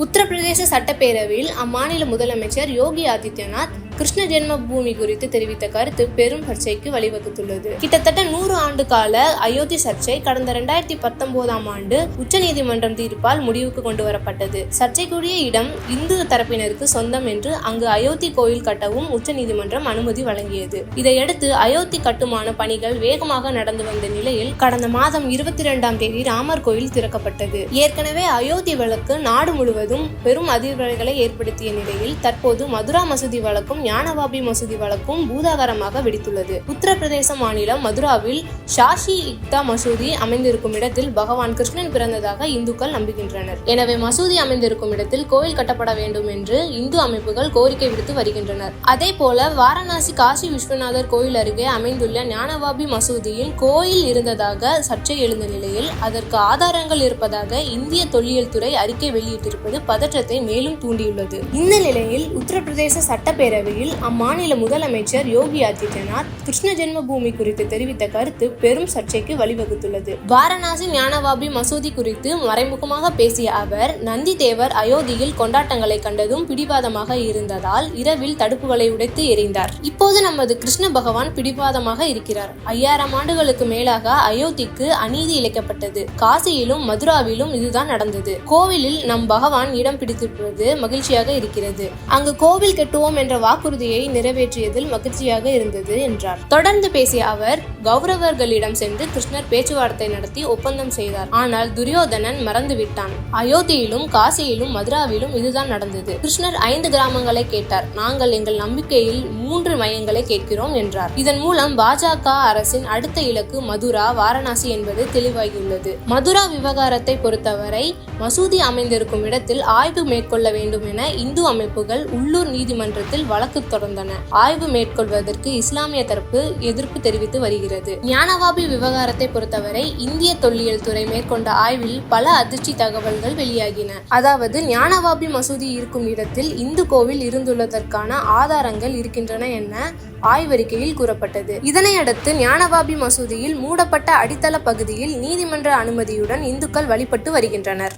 உத்தரப்பிரதேச சட்டப்பேரவையில் அம்மாநில முதலமைச்சர் யோகி ஆதித்யநாத் கிருஷ்ண ஜென்ம பூமி குறித்து தெரிவித்த கருத்து பெரும் சர்ச்சைக்கு வழிவகுத்துள்ளது. கிட்டத்தட்ட நூறு ஆண்டு கால அயோத்தி சர்ச்சை கடந்த இரண்டாயிரத்தி பத்தொன்பதாம் ஆண்டு உச்சநீதிமன்றம் தீர்ப்பால் முடிவுக்கு கொண்டு வரப்பட்டது. சர்ச்சைக்குரிய இடம் இந்து தரப்பினருக்கு சொந்தம் என்று அங்கு அயோத்தி கோயில் கட்டவும் உச்சநீதிமன்றம் அனுமதி வழங்கியது. இதையடுத்து அயோத்தி கட்டுமான பணிகள் வேகமாக நடந்து வந்த நிலையில் கடந்த மாதம் இருபத்தி இரண்டாம் தேதி ராமர் கோயில் திறக்கப்பட்டது. ஏற்கனவே அயோத்தி வழக்கு நாடு முழுவதும் பெரும் அதிர்வலைகளை ஏற்படுத்திய நிலையில் தற்போது மதுரா மசூதி வழக்கும் ஞானவாபி மசூதி வழக்கும் பூதாகரமாக வெடித்துள்ளது. உத்தரப்பிரதேச மாநிலம் மதுராவில் ஷாஷி இக்தா மசூதி அமைந்திருக்கும் இடத்தில் பகவான் கிருஷ்ணன் பிறந்ததாக இந்துக்கள் நம்புகின்றனர். எனவே மசூதி அமைந்திருக்கும் இடத்தில் கோயில் கட்டப்பட வேண்டும் என்று இந்து அமைப்புகள் கோரிக்கை விடுத்து வருகின்றனர். அதே போல வாரணாசி காசி விஸ்வநாதர் கோயில் அருகே அமைந்துள்ள ஞானவாபி மசூதியில் கோயில் இருந்ததாக சர்ச்சை எழுந்த நிலையில் அதற்கு ஆதாரங்கள் இருப்பதாக இந்திய தொல்லியல் துறை அறிக்கை வெளியிட்டிருப்பது பதற்றத்தை மேலும் தூண்டியுள்ளது. இந்த நிலையில் உத்தரப்பிரதேச சட்டப்பேரவையில் அம்மாநில முதலமைச்சர் யோகி ஆதித்யநாத் கிருஷ்ண ஜென்மபூமி குறித்து தெரிவித்த கருத்து பெரும் சர்ச்சைக்கு வழிவகுத்துள்ளது. வாரணாசி ஞானவாபி மசூதி குறித்து மறைமுகமாக பேசிய அவர் நந்தி தேவர் அயோத்தியில் கொண்டாட்டங்களை கண்டதும் பிடிவாதமாக இருந்ததால் இரவில் தடுப்புகளை உடைத்து எறிந்தார். இப்போது நமது கிருஷ்ண பகவான் பிடிவாதமாக இருக்கிறார். ஐயாயிரம் ஆண்டுகளுக்கு மேலாக அயோத்திக்கு அநீதி இழைக்கப்பட்டது. காசியிலும் மதுராவிலும் இதுதான் நடந்தது. கோவிலில் நம் பகவான் இடம் பிடித்திருப்பது மகிழ்ச்சியாக இருக்கிறது. அங்கு கோவில் கட்டுவோம் என்ற வாக்கு வாக்குறுதியை நிறைவேற்றியதில் மகிழ்ச்சியாக இருந்தது என்றார். தொடர்ந்து பேசிய அவர் கௌரவர்களிடம் சென்று கிருஷ்ணர் பேச்சுவார்த்தை நடத்தி ஒப்பந்தம் செய்தார். ஆனால் துரியோதனன் மறந்துவிட்டான். அயோத்தியிலும் காசியிலும் மதுராவிலும் இதுதான் நடந்தது. கிருஷ்ணர் ஐந்து கிராமங்களை கேட்டார். நாங்கள் எங்கள் நம்பிக்கையில் மூன்று மையங்களை கேட்கிறோம் என்றார். இதன் மூலம் பாஜக அரசின் அடுத்த இலக்கு மதுரா வாரணாசி என்பது தெளிவாகியுள்ளது. மதுரா விவகாரத்தை பொறுத்தவரை மசூதி அமைந்திருக்கும் இடத்தில் ஆய்வு மேற்கொள்ள வேண்டும் என இந்து அமைப்புகள் உள்ளூர் நீதிமன்றத்தில் வழக்கு தாக்கு தொடர்ந்தன. ஆய்வு மேற்கொள்வதற்கு இஸ்லாமிய தரப்பு எதிர்ப்பு தெரிவித்து வருகிறது. ஞானவாபி விவகாரத்தை பொறுத்தவரை இந்திய தொல்லியல் துறை மேற்கொண்ட ஆய்வில் பல அதிர்ச்சி தகவல்கள் வெளியாகின. அதாவது ஞானவாபி மசூதி இருக்கும் இடத்தில் இந்து கோவில் இருந்துள்ளதற்கான ஆதாரங்கள் இருக்கின்றன என ஆய்வறிக்கையில் கூறப்பட்டது. இதனையடுத்து ஞானவாபி மசூதியில் மூடப்பட்ட அடித்தள பகுதியில் நீதிமன்ற அனுமதியுடன் இந்துக்கள் வழிபட்டு வருகின்றனர்.